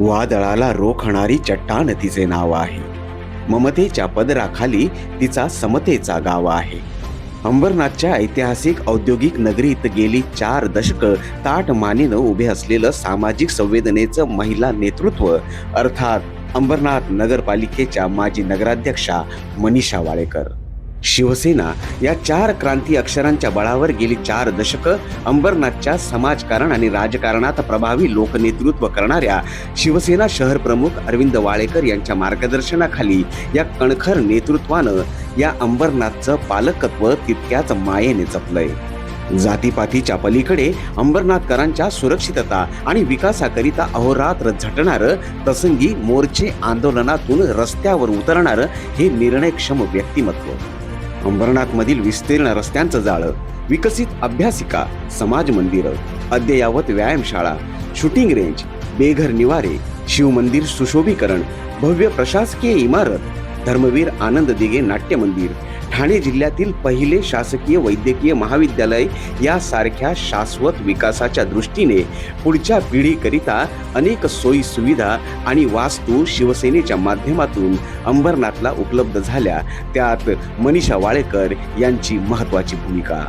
वादळाला रोखणारी चट्टान तिचे नाव आहे. ममतेच्या पदराखाली तिचा समतेचा गाव आहे. अंबरनाथच्या ऐतिहासिक औद्योगिक नगरीत गेली चार दशक ताट मानेनं उभे असलेलं सामाजिक संवेदनेचं महिला नेतृत्व अर्थात अंबरनाथ नगरपालिकेच्या माजी नगराध्यक्षा मनीषा वाळेकर. शिवसेना या चार क्रांती अक्षरांच्या बळावर गेली चार दशकं अंबरनाथच्या समाजकारण आणि राजकारणात प्रभावी लोकनेतृत्व करणाऱ्या शिवसेना शहर प्रमुख अरविंद वाळेकर यांच्या मार्गदर्शनाखाली या कणखर नेतृत्वानं या अंबरनाथचं पालकत्व तितक्याच मायेने जपलंय. जातीपातीच्या पलीकडे अंबरनाथकरांच्या सुरक्षितता आणि विकासाकरिता अहोरात्र झटणारं प्रसंगी मोर्चे आंदोलनातून रस्त्यावर उतरणारं हे निर्णयक्षम व्यक्तिमत्व. अंबरनाथमधील विस्तीर्ण रस्त्यांचं जाळं विकसित अभ्यासिका समाज मंदिरं अद्ययावत व्यायामशाळा शूटिंग रेंज बेघर निवारे शिवमंदिर सुशोभीकरण भव्य प्रशासकीय इमारत धर्मवीर आनंद दिघे नाट्य मंदिर ठाणे जिल्ह्यातील पहिले शासकीय वैद्यकीय महाविद्यालय यासारख्या शाश्वत विकासाच्या दृष्टीने पुढच्या पिढीकरिता अनेक सोयी सुविधा आणि वास्तू शिवसेनेच्या माध्यमातून अंबरनाथला उपलब्ध झाल्या. त्यात मनीषा वाळेकर यांची महत्वाची भूमिका.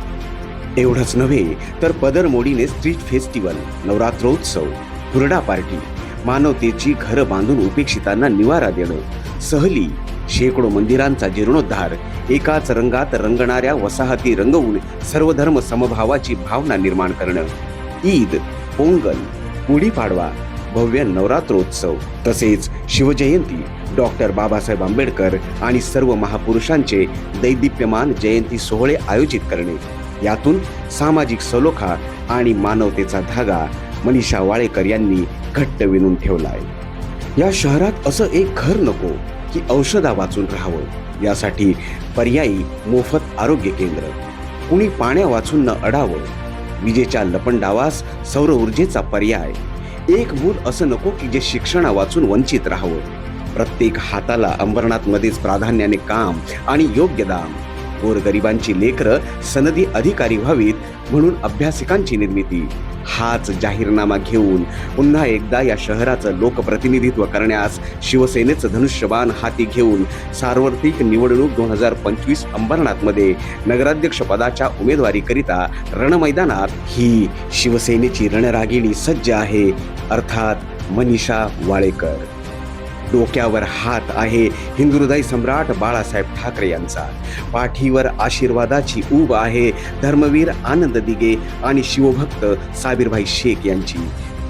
एवढंच नव्हे तर पदरमोडीने स्ट्रीट फेस्टिवल नवरात्रोत्सव हुरडा पार्टी मानवतेची घरं बांधून उपेक्षितांना निवारा देणं सहली शेकडो मंदिरांचा जीर्णोद्धार. एकाच रंगात रंगणाऱ्या वसाहती रंगवून सर्वधर्म समभावाची भावना निर्माण करणं. ईद पोंगल गुढीपाडवा भव्य नवरात्रोत्सव. तसेच शिवजयंती डॉक्टर बाबासाहेब आंबेडकर आणि सर्व महापुरुषांचे दैदिप्यमान जयंती सोहळे आयोजित करणे. यातून सामाजिक सलोखा आणि मानवतेचा धागा मनीषा वाळेकर यांनी घट्ट विणून ठेवलाय. या शहरात असं एक घर नको. की औषधा वाचून राहावं. यासाठी पर्यायी मोफत आरोग्य केंद्र. कुणी पाण्या वाचून न अडावं. विजेच्या लपंडावास सौर ऊर्जेचा पर्याय. एक मूल असं नको की जे शिक्षणा वाचून वंचित राहावं. प्रत्येक हाताला अंबरनाथमध्येच प्राधान्याने काम आणि योग्य दाम. गोरगरिबांची लेकरं सनदी अधिकारी व्हावीत म्हणून अभ्यासिकांची निर्मिती. हाच जाहीरनामा घेऊन पुन्हा एकदा या शहराचं लोकप्रतिनिधित्व करण्यास शिवसेनेचं धनुष्यबाण हाती घेऊन सार्वत्रिक निवडणूक दोन हजार पंचवीस अंबरनाथमध्ये नगराध्यक्षपदाच्या उमेदवारीकरिता रणमैदानात ही शिवसेनेची रणरागिणी सज्ज आहे. अर्थात मनीषा वाळेकर. डोक्यावर हात आहे. हिंदुहृदय सम्राट बाळासाहेब ठाकरे यांचा. पाठीवर आशीर्वादाची ऊब आहे. धर्मवीर आनंद दिगे आणि शिवभक्त साबीरभाई शेख यांची.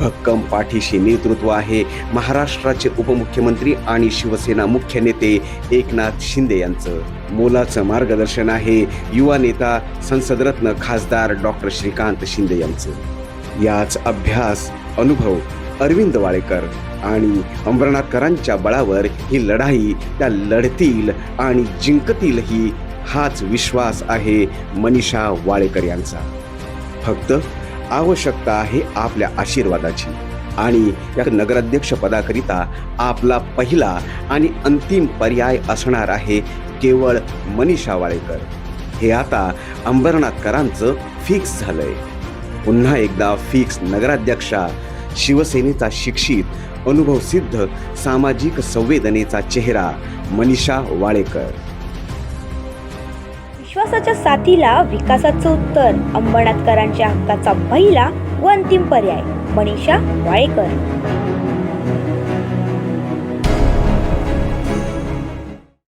भक्कम पाठीशी नेतृत्व आहे. महाराष्ट्राचे उपमुख्यमंत्री आणि शिवसेना मुख्य नेते एकनाथ शिंदे यांचं. मोलाचं मार्गदर्शन आहे. युवा नेता संसदरत्न खासदार डॉक्टर श्रीकांत शिंदे यांचं. याच अभ्यास अनुभव अरविंद वाळेकर. आणि अंबरनाथकरांच्या बळावर ही लढाई त्या लढतील आणि जिंकतीलही हाच विश्वास आहे मनीषा वाळेकर यांचा. फक्त आवश्यकता आहे आपल्या आशीर्वादाची आणि या नगराध्यक्ष पदाकरिता आपला पहिला आणि अंतिम पर्याय असणार आहे केवळ मनीषा वाळेकर. हे आता अंबरनाथकरांचं फिक्स झालंय. पुन्हा एकदा फिक्स नगराध्यक्षा शिवसेनेचा शिक्षित अनुभवसिद्ध सामाजिक संवेदनेचा चेहरा मनीषा वाळेकर. विश्वासाच्या साथीला विकासाचं उत्तर अंबरनाथकरांच्या हक्काचा पहिला व अंतिम पर्याय मनीषा वाळेकर.